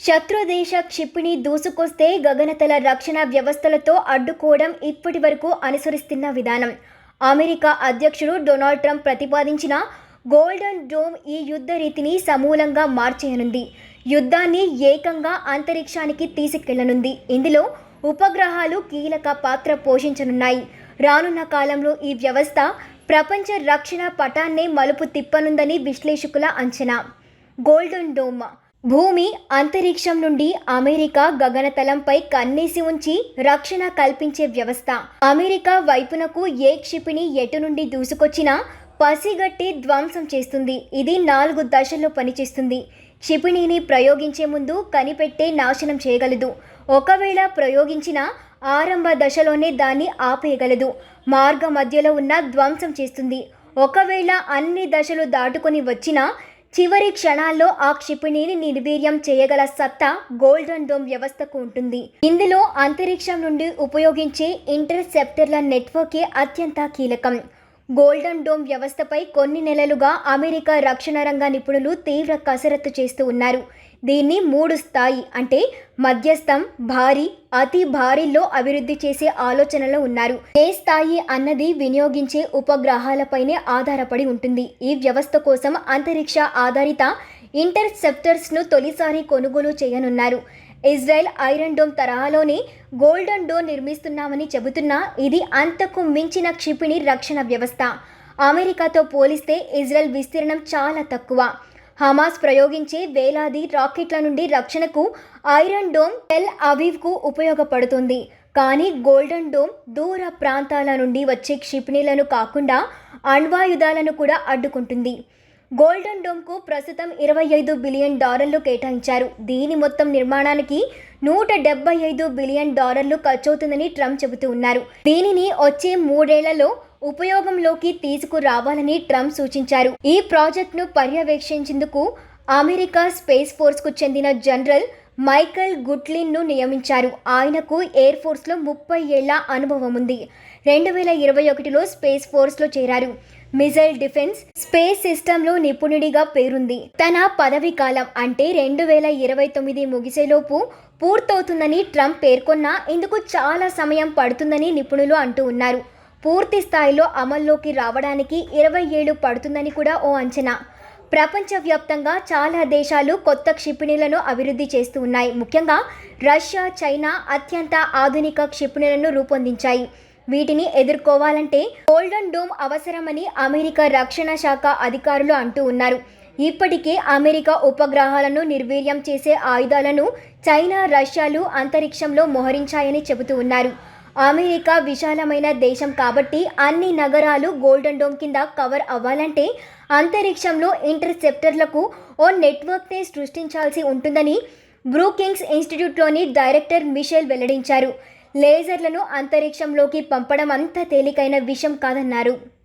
శత్రుదేశ క్షిపణి దూసుకొస్తే గగనతల రక్షణ వ్యవస్థలతో అడ్డుకోవడం ఇప్పటి వరకు అనుసరిస్తున్న విధానం. అమెరికా అధ్యక్షుడు డొనాల్డ్ ట్రంప్ ప్రతిపాదించిన గోల్డెన్ డోమ్ ఈ యుద్ధ రీతిని సమూలంగా మార్చేయనుంది. యుద్ధాన్ని ఏకంగా అంతరిక్షానికి తీసుకెళ్ళనుంది. ఇందులో ఉపగ్రహాలు కీలక పాత్ర పోషించనున్నాయి. రానున్న కాలంలో ఈ వ్యవస్థ ప్రపంచ రక్షణ పటాన్నే మలుపు తిప్పనుందని విశ్లేషకుల అంచనా. గోల్డెన్ డోమ్ భూమి అంతరిక్షం నుండి అమెరికా గగనతలంపై కన్నేసి ఉంచి రక్షణ కల్పించే వ్యవస్థ. అమెరికా వైపునకు ఏ క్షిపిణి ఎటు నుండి దూసుకొచ్చినా పసిగట్టి ధ్వంసం చేస్తుంది. ఇది నాలుగు దశల్లో పనిచేస్తుంది. క్షిపిణిని ప్రయోగించే ముందు కనిపెట్టే నాశనం చేయగలదు. ఒకవేళ ప్రయోగించిన ఆరంభ దశలోనే దాన్ని ఆపేయగలదు. మార్గ మధ్యలో ఉన్న ధ్వంసం చేస్తుంది. ఒకవేళ అన్ని దశలు దాటుకొని వచ్చినా చివరి క్షణాల్లో ఆ క్షిపణిని నిర్వీర్యం చేయగల సత్తా గోల్డెన్ డోమ్ వ్యవస్థకు ఉంటుంది. ఇందులో అంతరిక్షం నుండి ఉపయోగించే ఇంటర్సెప్టర్ల నెట్వర్కే అత్యంత కీలకం. గోల్డెన్ డోమ్ వ్యవస్థపై కొన్ని నెలలుగా అమెరికా రక్షణ రంగ నిపుణులు తీవ్ర కసరత్తు చేస్తూ ఉన్నారు. దీన్ని మూడు స్థాయి అంటే మధ్యస్థం భారీ అతి భారీలో అభివృద్ధి చేసే ఆలోచనలో ఉన్నారు. ఏ స్థాయి అన్నది వినియోగించే ఉపగ్రహాలపైనే ఆధారపడి ఉంటుంది. ఈ వ్యవస్థ కోసం అంతరిక్ష ఆధారిత ఇంటర్సెప్టర్స్ను తొలిసారి కొనుగోలు చేయనున్నారు. ఇజ్రాయెల్ ఐరన్ డోమ్ తరహాలోనే గోల్డెన్ డోర్ నిర్మిస్తున్నామని చెబుతున్నా ఇది అంతకు మించిన క్షిపిణి రక్షణ వ్యవస్థ. అమెరికాతో పోలిస్తే ఇజ్రాయెల్ విస్తీర్ణం చాలా తక్కువ. హమాస్ ప్రయోగించే వేలాది రాకెట్ల నుండి రక్షణకు ఐరన్ డోమ్ టెల్ అవీవ్కు ఉపయోగపడుతుంది. కానీ గోల్డెన్ డోమ్ దూర ప్రాంతాల నుండి వచ్చే క్షిపణిలను కాకుండా అణ్వాయుధాలను కూడా అడ్డుకుంటుంది. గోల్డెన్ డోమ్కు ప్రస్తుతం ఇరవై ఐదు బిలియన్ డాలర్లు కేటాయించారు. దీని మొత్తం నిర్మాణానికి నూట డెబ్బై ఐదు బిలియన్ డాలర్లు ఖర్చవుతుందని ట్రంప్ చెబుతూ ఉన్నారు. దీనిని వచ్చే మూడేళ్ళలో ఉపయోగంలోకి తీసుకురావాలని ట్రంప్ సూచించారు. ఈ ప్రాజెక్టును పర్యవేక్షించేందుకు అమెరికా స్పేస్ ఫోర్స్కు చెందిన జనరల్ మైకల్ గుట్లిన్ను నియమించారు. ఆయనకు ఎయిర్ ఫోర్స్లో ముప్పై ఏళ్ళ అనుభవం ఉంది. రెండు వేల ఇరవై ఒకటిలో స్పేస్ ఫోర్స్లో చేరారు. మిజైల్ డిఫెన్స్ స్పేస్ సిస్టంలో నిపుణుడిగా పేరుంది. తన పదవి కాలం అంటే రెండు వేల ఇరవై తొమ్మిది ముగిసేలోపు పూర్తవుతుందని ట్రంప్ పేర్కొన్నా ఇందుకు చాలా సమయం పడుతుందని నిపుణులు అంటూ ఉన్నారు. పూర్తి స్థాయిలో అమల్లోకి రావడానికి ఇరవై ఏళ్ళు పడుతుందని కూడా ఓ అంచనా. ప్రపంచవ్యాప్తంగా చాలా దేశాలు కొత్త క్షిపణులను అభివృద్ధి చేస్తూ ఉన్నాయి. ముఖ్యంగా రష్యా చైనా అత్యంత ఆధునిక క్షిపణులను రూపొందించాయి. వీటిని ఎదుర్కోవాలంటే గోల్డెన్ డోమ్ అవసరమని అమెరికా రక్షణ శాఖ అధికారులు అంటూ ఉన్నారు. ఇప్పటికే అమెరికా ఉపగ్రహాలను నిర్వీర్యం చేసే ఆయుధాలను చైనా రష్యాలు అంతరిక్షంలో మోహరించాయని చెబుతూ ఉన్నారు. అమెరికా విశాలమైన దేశం కాబట్టి అన్ని నగరాలు గోల్డెన్ డోమ్ కింద కవర్ అవ్వాలంటే అంతరిక్షంలో ఇంటర్సెప్టర్లకు ఓ నెట్వర్క్ని సృష్టించాల్సి ఉంటుందని బ్రూకింగ్స్ ఇన్స్టిట్యూట్లోని డైరెక్టర్ మిషెల్ వెల్లడించారు. లేజర్లను అంతరిక్షంలోకి పంపడం అంత తేలికైన విషయం కాదన్నారు.